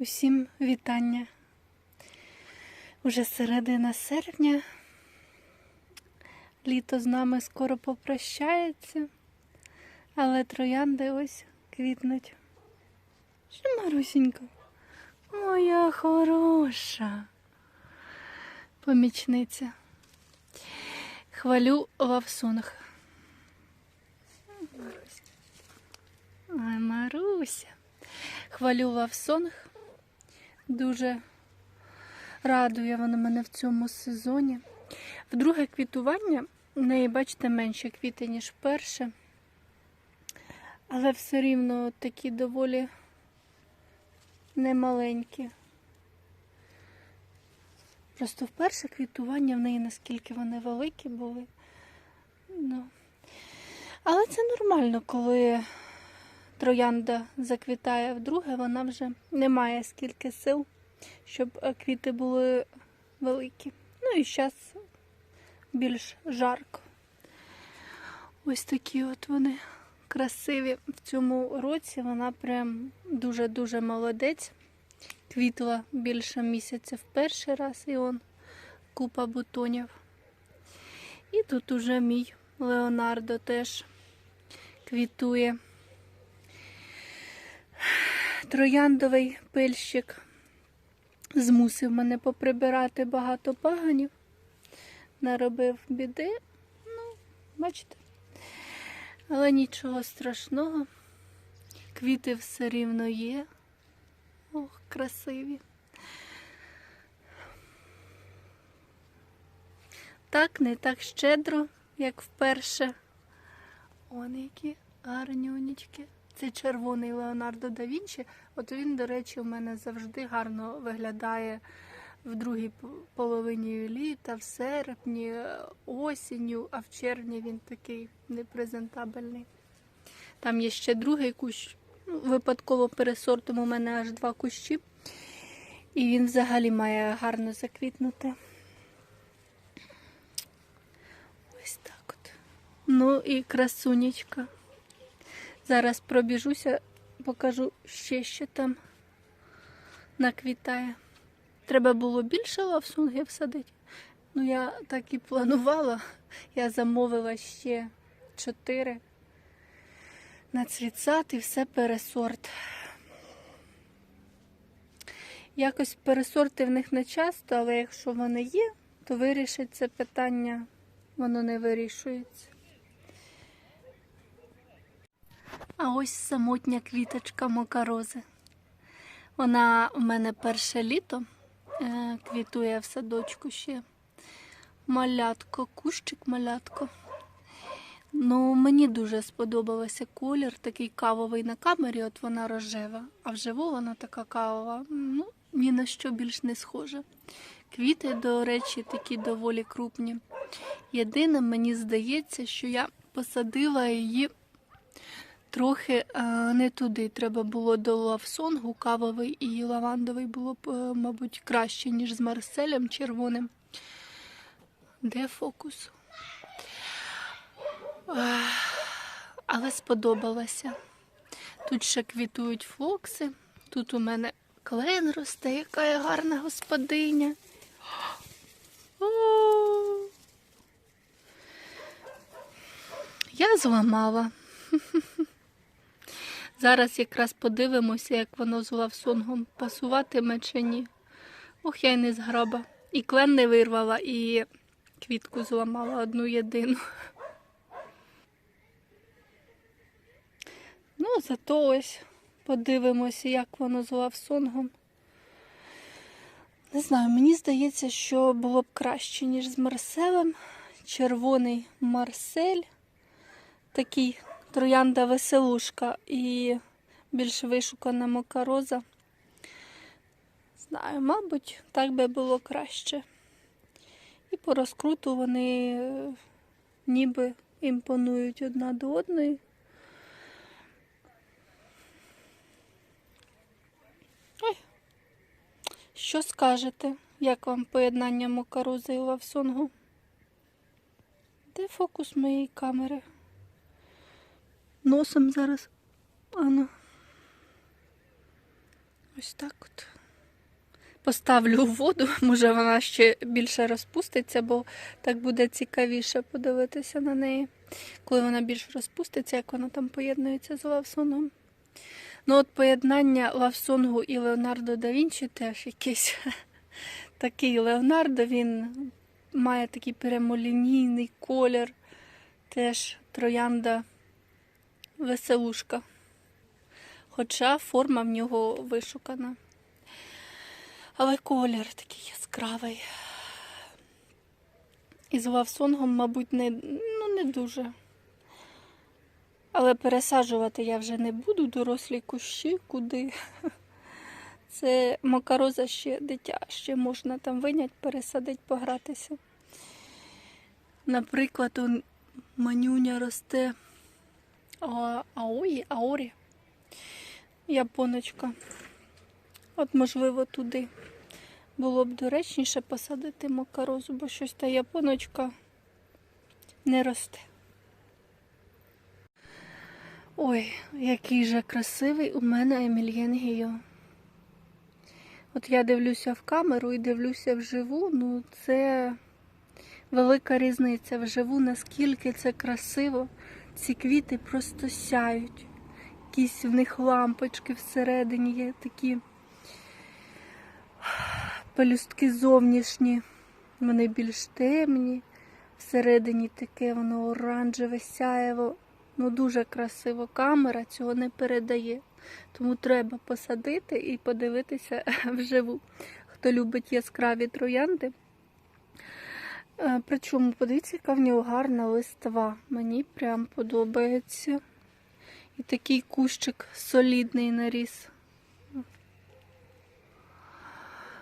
Усім вітання. Уже середина серпня. Літо з нами скоро попрощається, але троянди ось квітнуть. Що, Марусінька? Моя хороша помічниця. Хвалю лавсонг. Маруся. Ой, Маруся. Хвалю лавсонг. Дуже радує вона мене в цьому сезоні. Вдруге квітування в неї, бачите, менше квіти, ніж перше. Але все рівно такі доволі немаленькі. Просто вперше квітування в неї, наскільки вони великі були. Ну. Але це нормально, коли троянда заквітає вдруге, вона вже не має скільки сил, щоб е, квіти були великі. Ну і зараз більш жарко. Ось такі от вони красиві. В цьому році вона прям дуже-дуже молодець. Квітла більше місяця в перший раз і он купа бутонів. І тут уже мій Леонардо теж квітує. Трояндовий пильщик змусив мене поприбирати багато паганів, наробив біди. Ну, бачите. Але нічого страшного. Квіти все рівно є. Ох, красиві. Так, не так щедро, як вперше. Он які гарнюнічки. Це червоний Леонардо да Вінчі. От він, до речі, у мене завжди гарно виглядає в другій половині літа, в серпні, осінню, а в червні він такий непрезентабельний. Там є ще другий кущ. Ну, Випадково пересортом у мене аж два кущі. І він взагалі має гарно заквітнути. Ось так от. Ну і красунечка. Зараз пробіжуся, покажу ще, що там наквітає. Треба було більше лавсунгів садити. Ну, я так і планувала. Я замовила ще чотири на і все пересорт. Якось пересорти в них не часто, але якщо вони є, то вирішить це питання, воно не вирішується. А ось самотня квіточка мокарози. Вона у мене перше літо е, квітує в садочку ще. Малятко, кущик малятко. Ну, мені дуже сподобався колір, такий кавовий на камері, от вона рожева, а вживу вона така кавова. Ну, ні на що більш не схожа. Квіти, до речі, такі доволі крупні. Єдине, мені здається, що я посадила її трохи е, не туди. Треба було до лавсонгу, кавовий і лавандовий було б, е, мабуть, краще, ніж з Марселем червоним. Де фокус? Але сподобалося. Тут ще квітують флокси. Тут у мене клен росте, яка я гарна господиня. Я зламала. Зараз якраз подивимося, як воно з лавсонгом пасуватиме чи ні. Ох, я й не зграба. І клен не вирвала, і квітку зламала одну єдину. Ну, зато ось подивимося, як воно з лавсонгом. Не знаю, мені здається, що було б краще, ніж з Марселем. Червоний Марсель, такий троянда веселушка і більш вишукана мокароза. Знаю, мабуть, так би було краще. І по розкруту вони е, ніби імпонують одна до одної. Ой. Що скажете? Як вам поєднання мокарози і лавсонгу? Де фокус моєї камери? Носом зараз. Ану. Ось так от. Поставлю у воду, може вона ще більше розпуститься, бо так буде цікавіше подивитися на неї, коли вона більш розпуститься, як вона там поєднується з лавсоном. Ну, от поєднання лавсонгу і Леонардо да Вінчі теж якийсь такий Леонардо, він має такий прямолінійний колір, теж троянда веселушка. Хоча форма в нього вишукана. Але колір такий яскравий. І з лавсонгом, мабуть, не, ну, не дуже. Але пересаджувати я вже не буду, дорослі кущі, куди. Це макароза ще дитя, ще можна там виняти, пересадити, погратися. Наприклад, он манюня росте а, аої, аорі, японочка. От, можливо, туди було б доречніше посадити макарозу, бо щось та японочка не росте. Ой, який же красивий у мене Емільєн Гіо. От я дивлюся в камеру і дивлюся вживу, ну це велика різниця вживу, наскільки це красиво. Ці квіти просто сяють. Якісь в них лампочки всередині є такі пелюстки зовнішні, вони більш темні, всередині таке воно оранжеве, сяєво. Ну, дуже красиво. Камера цього не передає. Тому треба посадити і подивитися вживу. Хто любить яскраві троянди. Е, Причому, подивіться, яка в нього гарна листва. Мені прям подобається. І такий кущик солідний наріс.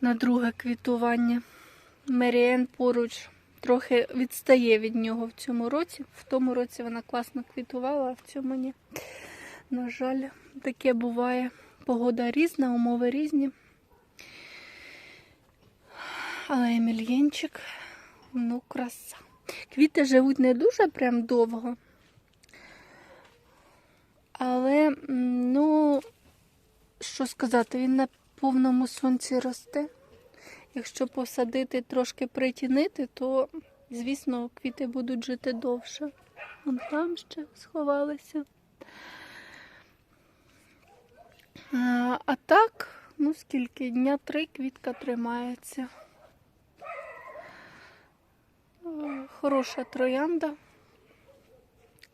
На друге квітування. Меріен поруч трохи відстає від нього в цьому році. В тому році вона класно квітувала, а в цьому ні. На жаль, таке буває. Погода різна, умови різні. Але Емельєнчик, ну, краса. Квіти живуть не дуже прям довго. Але, ну, що сказати, він на повному сонці росте. Якщо посадити трошки притінити, то, звісно, квіти будуть жити довше. Вон там ще сховалися. А, так, ну скільки? Дня три квітка тримається. Хороша троянда.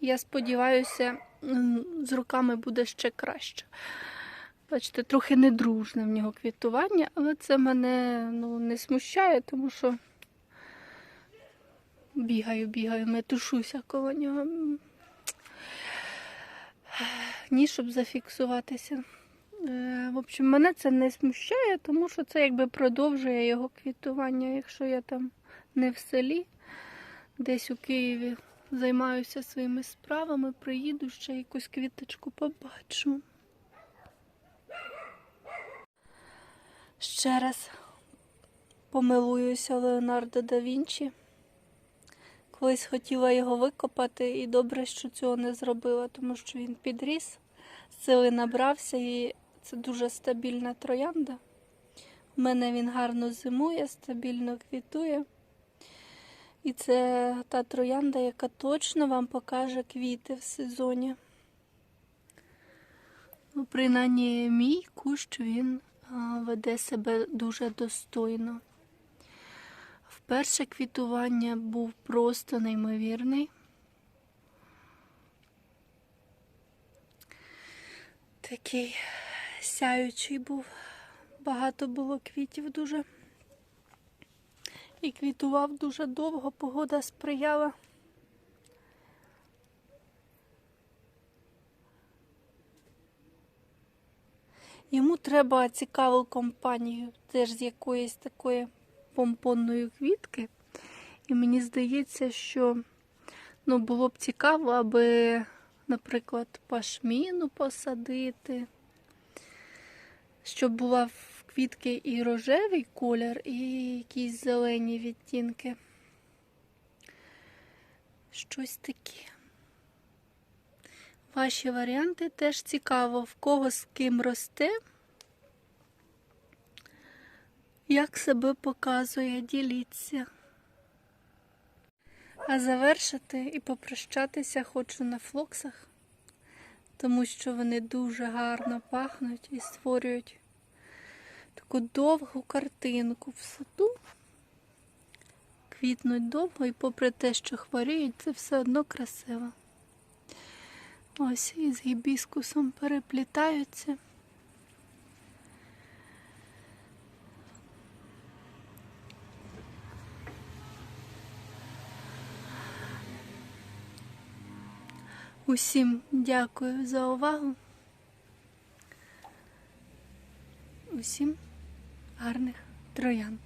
Я сподіваюся, з руками буде ще краще. Бачите, трохи недружне в нього квітування, але це мене ну, не смущає, тому що бігаю, бігаю, метушуся коло нього. Ні, щоб зафіксуватися. Е, В общем, мене це не смущає, тому що це якби продовжує його квітування. Якщо я там не в селі, десь у Києві займаюся своїми справами, приїду ще якусь квіточку побачу. Ще раз помилуюся Леонардо да Вінчі. Колись хотіла його викопати, і добре, що цього не зробила, тому що він підріс, сили набрався, і це дуже стабільна троянда. У мене він гарно зимує, стабільно квітує. І це та троянда, яка точно вам покаже квіти в сезоні. Ну, принаймні, мій кущ він веде себе дуже достойно. Вперше квітування був просто неймовірний. Такий сяючий був, багато було квітів дуже. І квітував дуже довго, погода сприяла. Йому треба цікаву компанію, теж з якоїсь такої помпонної квітки. І мені здається, що ну, було б цікаво, аби, наприклад, пашміну посадити, щоб була квітки і рожевий колір, і якісь зелені відтінки. Щось таке. Ваші варіанти теж цікаво, в кого з ким росте. як себе показує, діліться. А завершити і попрощатися хочу на флоксах, тому що вони дуже гарно пахнуть і створюють таку довгу картинку в саду. Квітнуть довго і попри те, що хворіють, це все одно красиво. Ось із гібіскусом переплітаються. Усім дякую за увагу. Усім гарних троянд.